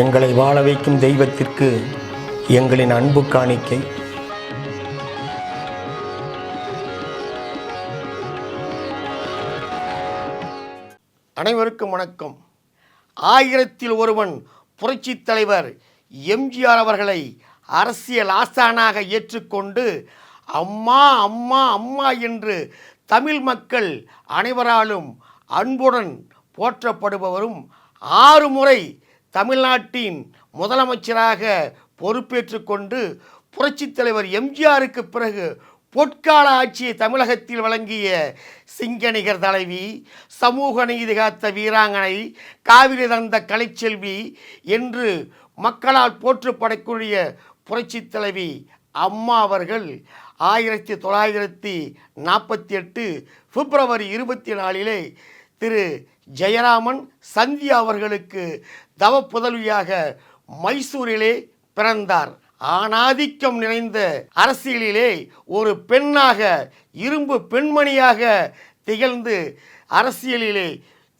எங்களை வாழ வைக்கும் தெய்வத்திற்கு எங்களின் அன்பு காணிக்கை. அனைவருக்கும் வணக்கம். ஆயிரத்தில் ஒருவன் புரட்சித் தலைவர் எம்ஜிஆர் அவர்களை அரசியல் ஆசானாக ஏற்றுக்கொண்டு அம்மா அம்மா அம்மா என்று தமிழ் மக்கள் அனைவராலும் அன்புடன் போற்றப்படுபவரும் ஆறு முறை தமிழ்நாட்டின் முதலமைச்சராக பொறுப்பேற்று கொண்டு புரட்சித் தலைவர் எம்ஜிஆருக்கு பிறகு பொற்கால ஆட்சியை தமிழகத்தில் வழங்கிய சிங்கநிகர் தலைவி சமூக நீதி காத்த வீராங்கனை காவிரி தந்த கலைச்செல்வி என்று மக்களால் போற்றப்படக்கூடிய புரட்சித் தலைவி அம்மா அவர்கள் ஆயிரத்தி தொள்ளாயிரத்தி நாற்பத்தி எட்டு பிப்ரவரி இருபத்தி நாலிலே திரு. ஜெயராமன் சந்தியா அவர்களுக்கு தவ புதல்வியாக மைசூரிலே பிறந்தார். ஆணாதிக்கம் நிறைந்த அரசியலிலே ஒரு பெண்ணாக இரும்பு பெண்மணியாக திகழ்ந்து அரசியலிலே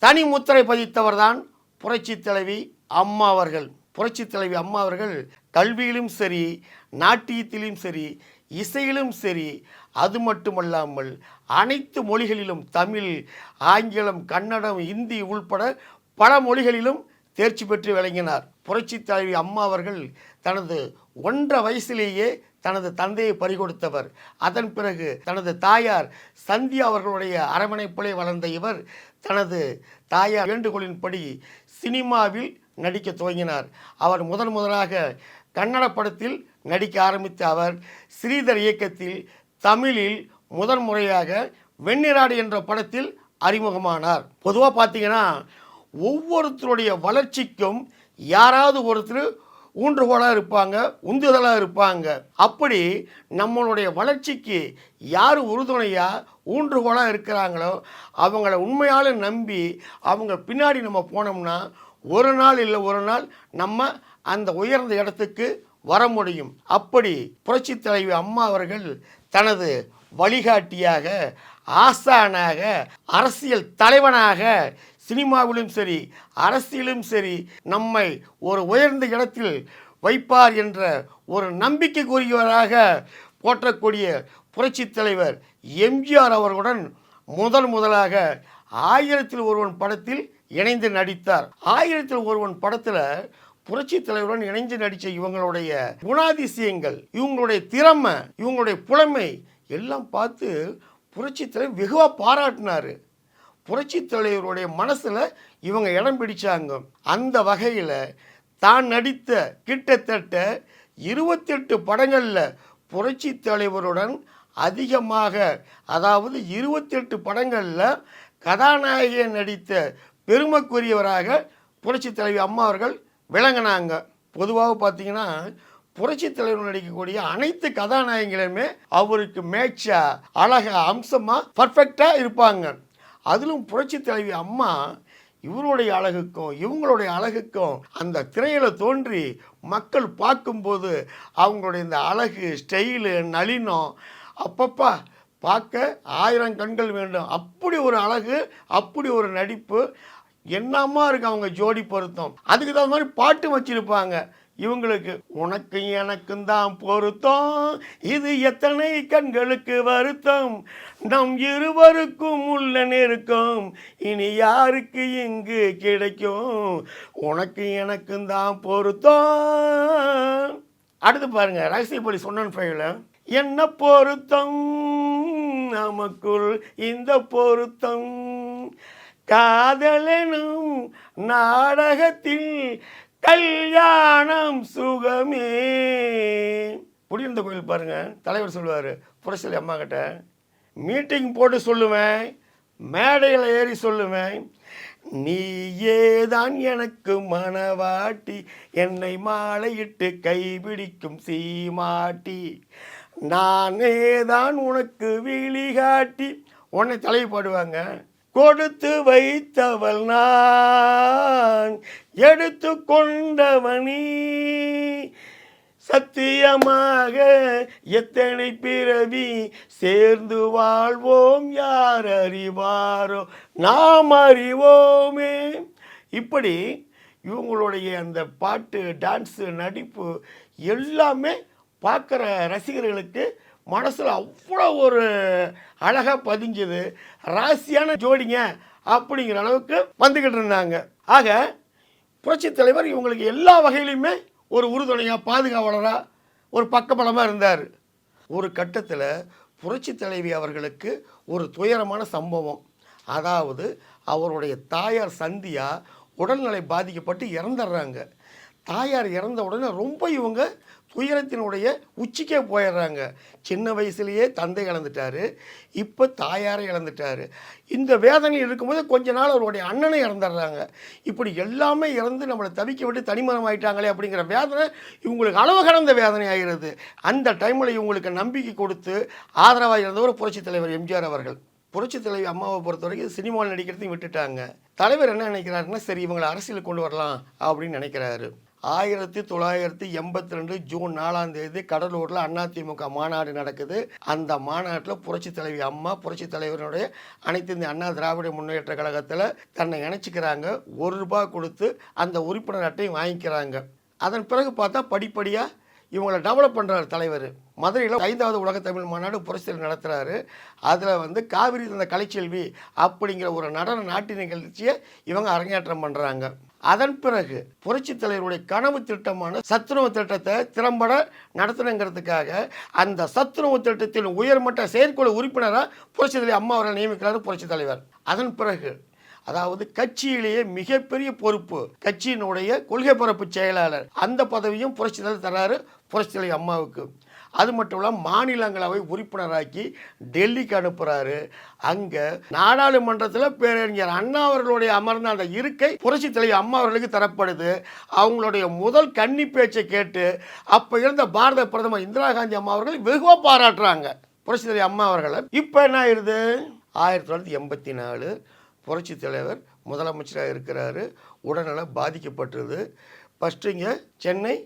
தனி முத்திரை பதித்தவர்தான் புரட்சித் தலைவி அம்மா அவர்கள். புரட்சித் தலைவி அம்மா அவர்கள் கல்வியிலும் சரி நாட்டியத்திலும் சரி இசையிலும் சரி அது மட்டுமல்லாமல் அனைத்து மொழிகளிலும் தமிழ் ஆங்கிலம் கன்னடம் இந்தி உள்பட பல மொழிகளிலும் தேர்ச்சி பெற்று விளங்கினார். புரட்சி தலைவி அம்மா அவர்கள் தனது ஒன்றரை வயசிலேயே தனது தந்தையை பறிகொடுத்தவர். அதன் பிறகு தனது தாயார் சந்தியா அவர்களுடைய அரவணைப்பிலே வளர்ந்த இவர் தனது தாயார் வேண்டுகோளின்படி சினிமாவில் நடிக்க துவங்கினார். அவர் முதன் முதலாக கன்னட படத்தில் நடிக்க ஆரம்பித்த அவர் ஸ்ரீதர் இயக்கத்தில் தமிழில் முதன் முறையாக வெண்ணிராடு என்ற படத்தில் அறிமுகமானார். பொதுவாக பார்த்தீங்கன்னா ஒவ்வொருத்தருடைய வளர்ச்சிக்கும் யாராவது ஒருத்தர் ஊன்றுகோலாக இருப்பாங்க உந்துதலாக இருப்பாங்க. அப்படி நம்மளுடைய வளர்ச்சிக்கு யார் உறுதுணையாக ஊன்றுகோலாக இருக்கிறாங்களோ அவங்கள உண்மையால் நம்பி அவங்க பின்னாடி நம்ம போனோம்னா ஒரு நாள் இல்லை ஒரு நாள் நம்ம அந்த உயர்ந்த இடத்துக்கு வர முடியும். அப்படி புரட்சி தலைவி அம்மா அவர்கள் தனது வழிகாட்டியாக ஆசானாக அரசியல் தலைவனாக சினிமாவிலும் சரி அரசியலும் சரி நம்மை ஒரு உயர்ந்த இடத்தில் வைப்பார் என்ற ஒரு நம்பிக்கைக்குரியவராக போற்றக்கூடிய புரட்சித் தலைவர் எம்ஜிஆர் அவர்களுடன் முதல் முதலாக ஆயிரத்தில் ஒருவன் படத்தில் இணைந்து நடித்தார். ஆயிரத்தில் ஒருவன் படத்தில் புரட்சி தலைவருடன் இணைந்து நடித்த இவங்களுடைய குணாதிசயங்கள் இவங்களுடைய திறமை இவங்களுடைய புலமை எல்லாம் பார்த்து புரட்சி தலைவர் வெகுவாக பாராட்டினார். புரட்சி தலைவருடைய மனசில் இவங்க இடம் பிடிச்சாங்க. அந்த வகையில் தான் நடித்த கிட்டத்தட்ட இருபத்தெட்டு படங்களில் புரட்சி தலைவருடன் அதிகமாக அதாவது இருபத்தெட்டு படங்களில் கதாநாயகியை நடித்த பெருமைக்குரியவராக புரட்சி தலைவி அம்மா அவர்கள் விளங்கினாங்க. பொதுவாக பார்த்தீங்கன்னா புரட்சி தலைவர் நடிக்கக்கூடிய அனைத்து கதாநாயகிகளுமே அவருக்கு மேட்சா அழகா அம்சமாக பர்ஃபெக்டாக இருப்பாங்க. அதிலும் புரட்சி தலைவி அம்மா இவருடைய அழகுக்கும் இவங்களுடைய அழகுக்கும் அந்த திரையில தோன்றி மக்கள் பார்க்கும்போது அவங்களுடைய இந்த அழகு ஸ்டைலு நளினம் அப்பப்பா பார்க்க ஆயிரம் கண்கள் வேண்டும். அப்படி ஒரு அழகு அப்படி ஒரு நடிப்பு என்னமா இருக்கு அவங்க ஜோடி பொருத்தம். அதுக்கு தகுந்த மாதிரி பாட்டு வச்சிருப்பாங்க. இவங்களுக்கு உனக்கு எனக்கும் தான் பொருத்தம். இது எத்தனை கண்களுக்கு வருத்தம். நம் இருவருக்கும் உள்ள நெருக்கம் இனி யாருக்கு இங்கு கிடைக்கும்? உனக்கு எனக்கும் தான் பொருத்தம். அடுத்து பாருங்க ரகசிய போலி சொன்னன் ஃபைவ்ல. என்ன பொருத்தம்? நமக்குள் இந்த பொருத்தம். காதலனும் நாடகத்தில் கல்யாணம் சுகமே. புடியிருந்த கோயில் பாருங்க. தலைவர் சொல்லுவார் புரட்சி அம்மா கிட்ட மீட்டிங் போட்டு சொல்லுவேன் மேடையில் ஏறி சொல்லுவேன். நீயேதான் எனக்கு மனவாட்டி என்னை மாலையிட்டு கைபிடிக்கும் சீமாட்டி. நானே தான் உனக்கு விழிகாட்டி உன்னை தலைவி பாடுவாங்க. கொடுத்து வைத்தவள் நான். எடுத்து கொண்டவனி சத்தியமாக எத்தனை பிறவி சேர்ந்து வாழ்வோம் யார் அறிவாரோ? நாம் அறிவோமே. இப்படி இவங்களுடைய அந்த பாட்டு டான்ஸு நடிப்பு எல்லாமே பார்க்குற ரசிகர்களுக்கு மனசில் அவ்வளோ ஒரு அழகாக பதிஞ்சது. ராசியான ஜோடிங்க அப்படிங்கிற அளவுக்கு வந்துக்கிட்டு இருந்தாங்க. ஆக புரட்சித் தலைவர் இவங்களுக்கு எல்லா வகையிலையுமே ஒரு உறுதுணையாக பாதுகாவலராக ஒரு பக்கபலமாக இருந்தார். ஒரு கட்டத்தில் புரட்சி தலைவி அவர்களுக்கு ஒரு துயரமான சம்பவம். அதாவது அவருடைய தாயார் சந்தியா உடல்நிலை பாதிக்கப்பட்டு இறந்துடுறாங்க தாயார் இறந்த உடனே ரொம்ப இவங்க துயரத்தினுடைய உச்சிக்கே போயிடுறாங்க. சின்ன வயசுலேயே தந்தை இழந்துட்டாரு இப்போ தாயாரை இழந்துட்டாரு இந்த வேதனை இருக்கும்போது கொஞ்ச நாள் அவருடைய அண்ணனை இறந்துடுறாங்க. இப்படி எல்லாமே இறந்து நம்மளை தவிக்க விட்டு தனிமரம் ஆயிட்டாங்களே அப்படிங்கிற வேதனை இவங்களுக்கு அளவு கடந்த வேதனை ஆகிறது அந்த டைமில் இவங்களுக்கு நம்பிக்கை கொடுத்து ஆதரவாக இருந்தவர் புரட்சித் தலைவர் எம்ஜிஆர் அவர்கள். புரட்சி தலைவி அம்மாவை பொறுத்த வரைக்கும் சினிமாவில் நடிக்கிறதையும் விட்டுட்டாங்க. தலைவர் என்ன நினைக்கிறாருன்னா சரி இவங்களை அரசியலுக்கு கொண்டு வரலாம் அப்படின்னு நினைக்கிறாரு. ஆயிரத்தி தொள்ளாயிரத்தி எண்பத்தி ரெண்டு ஜூன் நாலாம் தேதி கடலூரில் அதிமுக மாநாடு நடக்குது. அந்த மாநாட்டில் புரட்சி தலைவி அம்மா புரட்சி தலைவருடைய அனைத்து இந்த அண்ணா திராவிட முன்னேற்ற கழகத்தில் தன்னை இணைச்சிக்கிறாங்க. ஒரு ரூபாய் கொடுத்து அந்த உறுப்பினர் அட்டையும் வாங்கிக்கிறாங்க. அதன் பிறகு பார்த்தா படிப்படியாக இவங்களை டெவலப் பண்ணுறாரு தலைவர். மதுரையில் ஐந்தாவது உலக தமிழ் மாநாடு புரட்சியில் நடத்துகிறாரு அதில் வந்து காவிரி தந்த கலைச்செல்வி அப்படிங்கிற ஒரு நடன நாட்டிய நிகழ்ச்சியை இவங்க அரங்கேற்றம் பண்ணுறாங்க அதன் பிறகு புரட்சித் தலைவருடைய கனவு திட்டமான சத்துணவு திட்டத்தை திறம்பட நடத்தணுங்கிறதுக்காக அந்த சத்துணவு திட்டத்தின் உயர்மட்ட செயற்குழு உறுப்பினராக புரட்சி தலைவர் அம்மா அவரை நியமிக்கிறார் புரட்சி தலைவர். அதன் பிறகு அதாவது கட்சியிலேயே மிகப்பெரிய பொறுப்பு கட்சியினுடைய கொள்கை பரப்பு செயலாளர். அந்த பதவியும் புரட்சி தலைவர் தராரு புரட்சி தலைவர் அம்மாவுக்கு. அது மட்டும் இல்லாமல் மாநிலங்களவை உறுப்பினராக்கி டெல்லிக்கு அனுப்புகிறாரு அங்கே நாடாளுமன்றத்தில் பேரறிஞர் அண்ணா அவர்களுடைய அமர்ந்த அந்த இருக்கை புரட்சி தலைவர் அம்மா அவர்களுக்கு தரப்படுது. அவங்களுடைய முதல் கன்னி பேச்சை கேட்டு அப்போ இருந்த பாரத பிரதமர் இந்திரா காந்தி அம்மா அவர்கள் வெகுவாக பாராட்டுறாங்க. புரட்சி தலைவர் அம்மா அவர்களை. இப்போ என்ன ஆயிடுது? ஆயிரத்தி தொள்ளாயிரத்தி எண்பத்தி நாலு புரட்சி தலைவர் முதலமைச்சராக இருக்கிறாரு. உடல்நலம் பாதிக்கப்பட்டது. ஃபஸ்ட்டு இங்கே சென்னை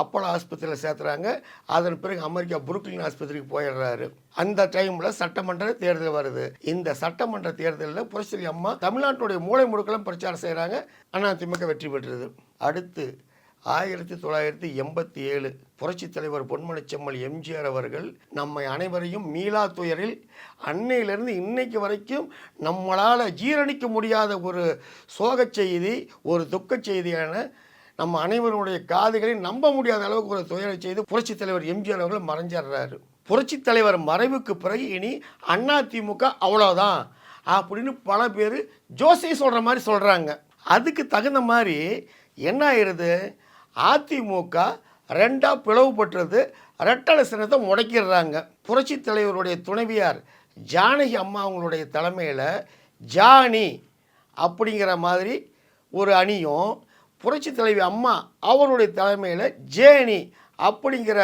அப்போலோ ஆஸ்பத்திரியில் சேர்த்துறாங்க. அதன் பிறகு அமெரிக்கா புருக்லின் ஆஸ்பத்திரிக்கு போயிடுறாரு. அந்த டைமில் சட்டமன்ற தேர்தல் வருது. இந்த சட்டமன்ற தேர்தலில் புரட்சி அம்மா தமிழ்நாட்டுடைய மூளை முடுக்கெல்லாம் பிரச்சாரம் செய்கிறாங்க அதிமுக வெற்றி பெற்றது. அடுத்து ஆயிரத்தி தொள்ளாயிரத்தி எண்பத்தி ஏழு புரட்சித் தலைவர் பொன்மனச்செம்மல் எம்ஜிஆர் அவர்கள் நம்மை அனைவரையும் மீளா துயரில் அன்னையிலிருந்து இன்னைக்கு வரைக்கும் நம்மளால் ஜீரணிக்க முடியாத ஒரு சோகச் செய்தி ஒரு துக்கச் செய்தியான நம்ம அனைவருடைய காதுகளை நம்ப முடியாத அளவுக்கு ஒரு துயரை செய்து புரட்சித் தலைவர் எம்ஜிஆர் அவர்கள் மறைஞ்சிடுறாரு. புரட்சித் தலைவர் மறைவுக்கு பிறகு இனி அதிமுக அவ்வளோதான் அப்படின்னு பல பேர் ஜோசியை சொல்கிற மாதிரி சொல்கிறாங்க அதுக்கு தகுந்த மாதிரி என்ன ஆயிடுது அதிமுக ரெண்டாக பிளவுபட்டுறது ரெட்டலை சின்னத்தை முடக்கிடுறாங்க. புரட்சி தலைவருடைய துணைவியார் ஜானகி அம்மா அவங்களுடைய தலைமையில் ஜானி அப்படிங்கிற மாதிரி ஒரு அணியும் புரட்சி தலைவி அம்மா அவருடைய தலைமையில் ஜேனி அப்படிங்கிற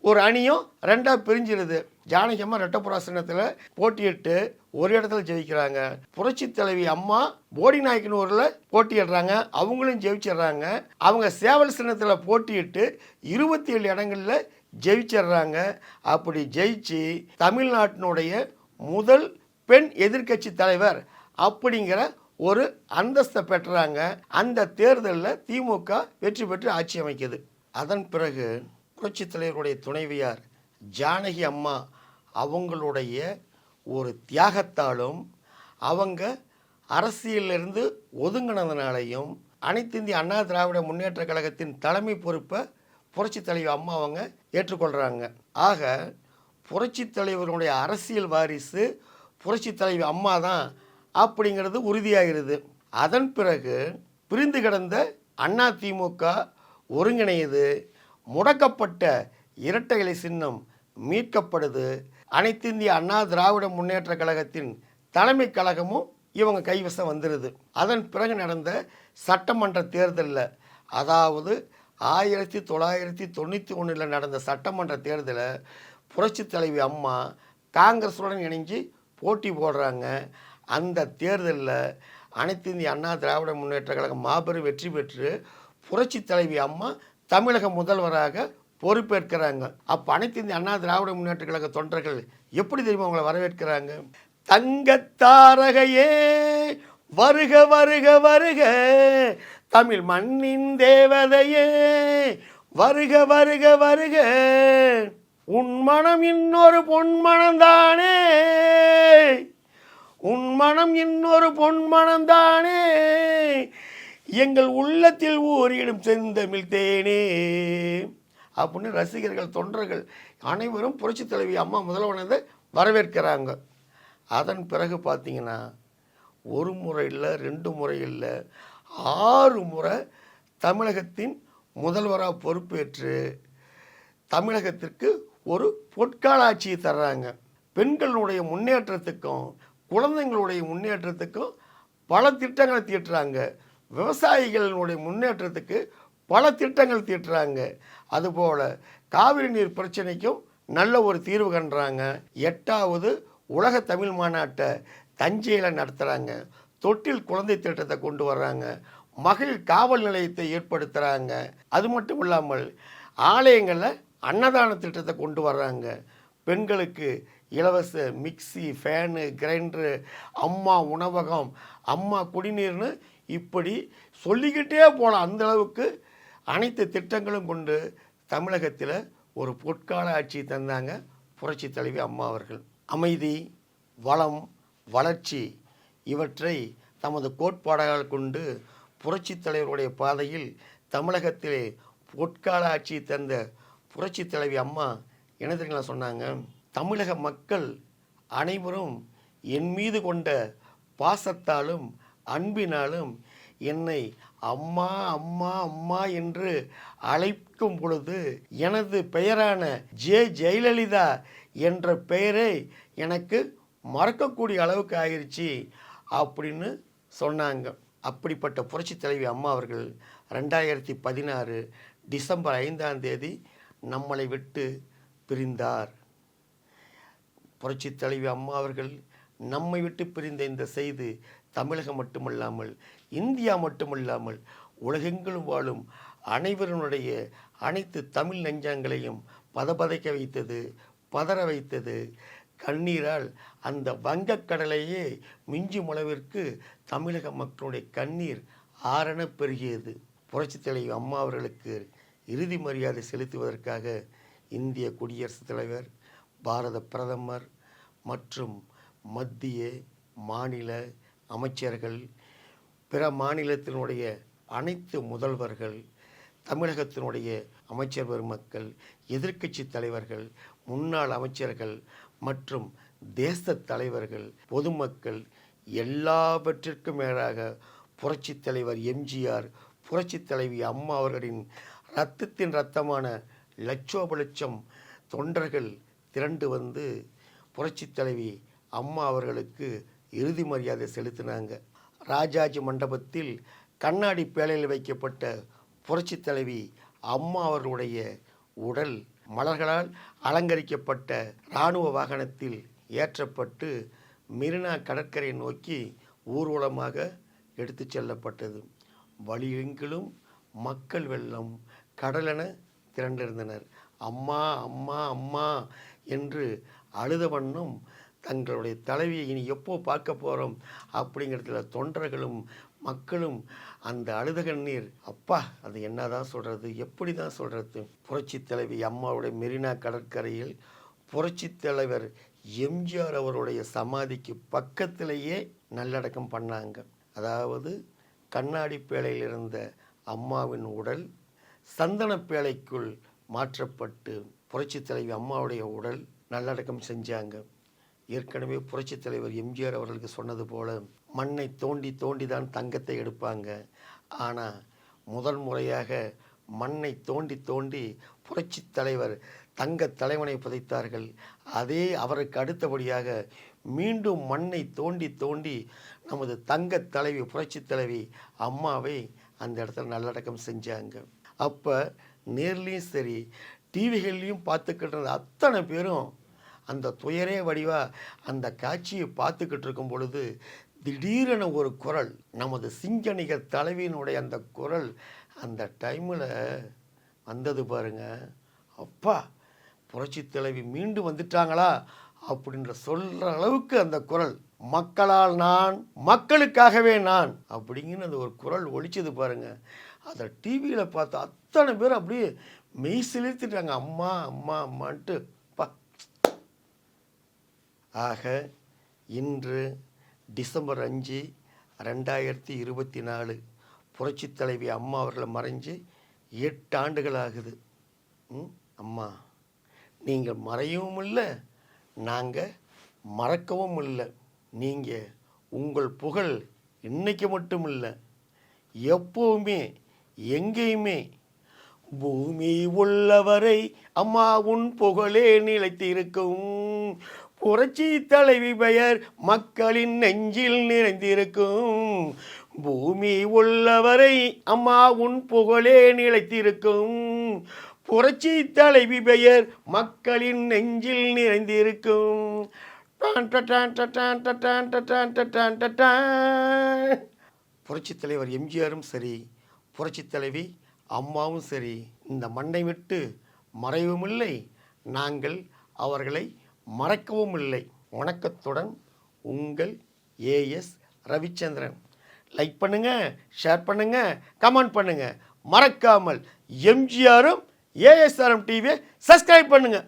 ஒரு அணியும் ரெண்டாக பிரிஞ்சிருது. ஜானகி அம்மா ரெட்டப்புராசனத்தில் போட்டியிட்டு ஒரு இடத்துல ஜெயிக்கிறாங்க. புரட்சி தலைவி அம்மா போடி நாயக்கனூரில் போட்டியிடுறாங்க. அவங்களும் ஜெயிச்சிடுறாங்க. அவங்க சேவல் சின்னத்தில் போட்டியிட்டு இருபத்தி ஏழு இடங்களில் ஜெயிச்சிடுறாங்க. அப்படி ஜெயிச்சு தமிழ்நாட்டினுடைய முதல் பெண் எதிர்க்கட்சி தலைவர் அப்படிங்கிற ஒரு அந்தஸ்தை பெற்றாங்க. அந்த தேர்தலில் திமுக வெற்றி பெற்று ஆட்சி அமைக்குது. அதன் பிறகு புரட்சித் தலைவருடைய துணைவியார் ஜானகி அம்மா அவங்களுடைய ஒரு தியாகத்தாலும் அவங்க அரசியலிருந்து ஒதுங்கினதுனாலையும் அனைத்து இந்திய அண்ணா திராவிட முன்னேற்ற கழகத்தின் தலைமை பொறுப்பை புரட்சி தலைவர் அம்மா அவங்க ஏற்றுக்கொள்கிறாங்க ஆக புரட்சி தலைவருடைய அரசியல் வாரிசு புரட்சி தலைவி அம்மா தான் அப்படிங்கிறது உறுதியாகிறது அதன் பிறகு பிரிந்து கிடந்த அண்ணா திமுக ஒருங்கிணையுது முடக்கப்பட்ட இரட்டை இலை சின்னம் மீட்கப்படுது அனைத்து இந்திய அண்ணா திராவிட முன்னேற்ற கழகத்தின் தலைமை கழகமும் இவங்க கைவசம் வந்துடுது அதன் பிறகு நடந்த சட்டமன்ற தேர்தலில் அதாவது ஆயிரத்தி தொள்ளாயிரத்தி தொண்ணூற்றி ஒன்றில் நடந்த சட்டமன்ற தேர்தலில் புரட்சி தலைவி அம்மா காங்கிரஸுடன் இணைஞ்சு போட்டி போடுறாங்க. அந்த தேர்தலில் அனைத்து இந்திய அண்ணா திராவிட முன்னேற்ற கழகம் மாபெரும் வெற்றி பெற்று புரட்சி தலைவி அம்மா தமிழக முதல்வராக பொறுப்பேற்கிறாங்க. அப்போ அனைத்து இந்திய அண்ணா திராவிட முன்னேற்ற கழக தொண்டர்கள் எப்படி தெரியுமா அவங்களை வரவேற்கிறாங்க? தங்கத்தாரகையே வருக வருக வருக. தமிழ் மண்ணின் தேவதையே வருக வருக வருக. உன் மனம் இன்னொரு பொன்மனம்தானே உன் மனம் இன்னொரு பொன்மனம்தானே எங்கள் உள்ளத்தில் ஊறிடும் செந்தமிழ் தேனே. அப்படின்னு ரசிகர்கள் தொண்டர்கள் அனைவரும் புரட்சி தலைவி அம்மா முதல்வனதை வரவேற்கிறாங்க. அதன் பிறகு பார்த்தீங்கன்னா ஒரு முறை இல்லை ரெண்டு முறை இல்லை ஆறு முறை தமிழகத்தின் முதல்வராக பொறுப்பேற்று தமிழகத்திற்கு ஒரு பொற்கால ஆட்சியை தர்றாங்க. பெண்களுடைய முன்னேற்றத்துக்கும் குழந்தைங்களுடைய முன்னேற்றத்துக்கும் பல திட்டங்களை தீட்டுறாங்க. விவசாயிகளினுடைய முன்னேற்றத்துக்கு பல திட்டங்கள் தீட்டுறாங்க. அதுபோல் காவிரி நீர் பிரச்சனைக்கும் நல்ல ஒரு தீர்வு கண்டுறாங்க எட்டாவது உலக தமிழ் மாநாட்டை தஞ்சையில் நடத்துகிறாங்க தொட்டில் குழந்தை திட்டத்தை கொண்டு வர்றாங்க. மகளிர் காவல் நிலையத்தை ஏற்படுத்துகிறாங்க அது மட்டும் இல்லாமல் ஆலயங்களில் அன்னதான திட்டத்தை கொண்டு வர்றாங்க. பெண்களுக்கு இலவச மிக்ஸி ஃபேனு கிரைண்டரு அம்மா உணவகம் அம்மா குடிநீர்னு இப்படி சொல்லிக்கிட்டே போகலாம் அந்த அளவுக்கு அனைத்து திட்டங்களும் கொண்டு தமிழகத்தில் ஒரு பொற்கால ஆட்சி தந்தாங்க புரட்சி தலைவி அம்மா அவர்கள். அமைதி வளம் வளர்ச்சி இவற்றை தமது கோட்பாடாக கொண்டு புரட்சி தலைவருடைய பாதையில் தமிழகத்திலே பொற்கால ஆட்சி தந்த புரட்சி தலைவி அம்மா என்ன சொன்னாங்க? தமிழக மக்கள் அனைவரும் என் மீது கொண்ட பாசத்தாலும் அன்பினாலும் என்னை அம்மா அம்மா அம்மா என்று அழைக்கும் பொழுது எனது பெயரான ஜே. ஜெயலலிதா என்ற பெயரை எனக்கு மறக்கக்கூடிய அளவுக்கு ஆயிடுச்சு அப்படின்னு சொன்னாங்க. அப்படிப்பட்ட புரட்சி தலைவி அம்மா அவர்கள் ரெண்டாயிரத்தி பதினாறு டிசம்பர் ஐந்தாம் தேதி நம்மளை விட்டு பிரிந்தார். புரட்சித் தலைவி அம்மா அவர்கள் நம்மை விட்டு பிரிந்த இந்த செய்தி தமிழகம் மட்டுமல்லாமல் இந்தியா மட்டுமல்லாமல் உலகெங்கிலும் வாழும் அனைவருடைய அனைத்து தமிழ் நெஞ்சங்களையும் பதபதைக்க வைத்தது பதற வைத்தது. கண்ணீரால் அந்த வங்கக்கடலையே மிஞ்சும் அளவிற்கு தமிழக மக்களுடைய கண்ணீர் ஆரண பெருகியது. புரட்சித் தலைவர் அம்மா அவர்களுக்கு இறுதி மரியாதை செலுத்துவதற்காக இந்திய குடியரசுத் தலைவர் பாரத பிரதமர் மற்றும் மத்திய மாநில அமைச்சர்கள் பிற மாநிலத்தினுடைய அனைத்து முதல்வர்கள் தமிழகத்தினுடைய அமைச்சர் பெருமக்கள் எதிர்க்கட்சி தலைவர்கள் முன்னாள் அமைச்சர்கள் மற்றும் தேச தலைவர்கள் பொதுமக்கள் எல்லாவற்றிற்கும் மேலாக புரட்சித் தலைவர் எம்ஜிஆர் புரட்சித் தலைவி அம்மா அவர்களின் இரத்தத்தின் இரத்தமான லட்சோப லட்சம் தொண்டர்கள் திரண்டு வந்து புரட்சித் தலைவி அம்மா அவர்களுக்கு இறுதி மரியாதை செலுத்தினாங்க. ராஜாஜி மண்டபத்தில் கண்ணாடி பேழையில் வைக்கப்பட்ட புரட்சி தலைவி அம்மா அவர்களுடைய உடல் மலர்களால் அலங்கரிக்கப்பட்ட இராணுவ வாகனத்தில் ஏற்றப்பட்டு மெரினா கடற்கரை நோக்கி ஊர்வலமாக எடுத்துச் செல்லப்பட்டது. வழியெங்கிலும் மக்கள் வெள்ளம் கடலென திரண்டிருந்தனர். அம்மா அம்மா அம்மா என்று அழுத வண்ணம் தங்களுடைய தலைவியை இனி எப்போ பார்க்க போகிறோம் அப்படிங்கிறதுல தொண்டர்களும் மக்களும் அந்த அழுத கண்ணீர் அப்பா அது என்னதான் சொல்கிறது எப்படி தான் சொல்கிறது புரட்சி தலைவி அம்மாவுடைய மெரினா கடற்கரையில் புரட்சி தலைவர் எம்ஜிஆர் அவருடைய சமாதிக்கு பக்கத்திலேயே நல்லடக்கம் பண்ணாங்க. அதாவது கண்ணாடி பேழையில் இருந்த அம்மாவின் உடல் சந்தன பேழைக்குள் மாற்றப்பட்டு புரட்சி தலைவி அம்மாவுடைய உடல் நல்லடக்கம் செஞ்சாங்க. ஏற்கனவே புரட்சித் தலைவர் எம்ஜிஆர் அவர்களுக்கு சொன்னது போல மண்ணை தோண்டி தோண்டி தான் தங்கத்தை எடுப்பாங்க. ஆனால் முதல் முறையாக மண்ணை தோண்டி தோண்டி புரட்சித் தலைவர் தங்க தலைவனை புதைத்தார்கள். அதே அவருக்கு அடுத்தபடியாக மீண்டும் மண்ணை தோண்டி தோண்டி நமது தங்க தலைவி புரட்சித் தலைவி அம்மாவை அந்த இடத்துல நல்லடக்கம் செஞ்சாங்க. அப்போ நேர்லேயும் சரி டிவிகள்லேயும் பார்த்துக்கிட்டு அத்தனை பேரும் அந்த துயரே வடிவாக அந்த காட்சியை பார்த்துக்கிட்டு இருக்கும் பொழுது திடீரென ஒரு குரல் நமது சிங்கணிக தலைவியினுடைய அந்த குரல் அந்த டைமில் வந்தது பாருங்க. அப்பா புரட்சி தலைவி மீண்டும் வந்துட்டாங்களா? அப்படின்ற சொல்கிற அளவுக்கு அந்த குரல் மக்களால் நான் மக்களுக்காகவே நான் அப்படிங்கிற அந்த ஒரு குரல் ஒழிச்சது பாருங்க. அதை டிவியில் பார்த்து அத்தனை பேர் அப்படியே மெய் செலுத்திட்டாங்க அம்மா அம்மா அம்மான்ட்டு ஆக இன்று டிசம்பர் அஞ்சு ரெண்டாயிரத்தி இருபத்தி நாலு புரட்சித் தலைவி அம்மா அவர்களை மறைஞ்சு எட்டு ஆண்டுகள் ஆகுது ம், அம்மா நீங்கள் மறையவும் இல்லை நாங்கள் மறக்கவும் இல்லை. நீங்கள் உங்கள் புகழ் இன்றைக்கு மட்டும் இல்லை எப்போவுமே எங்கேயுமே பூமி உள்ளவரை அம்மா உன் புகழே நிலைத்திருக்கும். புரட்சி தலைவி பெயர் மக்களின் நெஞ்சில் நிறைந்திருக்கும் பூமி உள்ளவரை அம்மா உன் புகழே நிலைத்திருக்கும் புரட்சி தலைவி பெயர் மக்களின் நெஞ்சில் நிறைந்திருக்கும் புரட்சி தலைவர் எம்ஜிஆரும் சரி புரட்சி தலைவி அம்மாவும் சரி இந்த மண்ணை விட்டு மறைவும் இல்லை நாங்கள் அவர்களை மறக்கவும் இல்லை. வணக்கத்துடன் உங்கள் ஏஎஸ் ரவிச்சந்திரன். லைக் பண்ணுங்க ஷேர் பண்ணுங்க கமெண்ட் பண்ணுங்க. மறக்காமல் எம்ஜிஆரும் ஏஎஸ்ஆர்எம் டிவியை சப்ஸ்கிரைப் பண்ணுங்கள்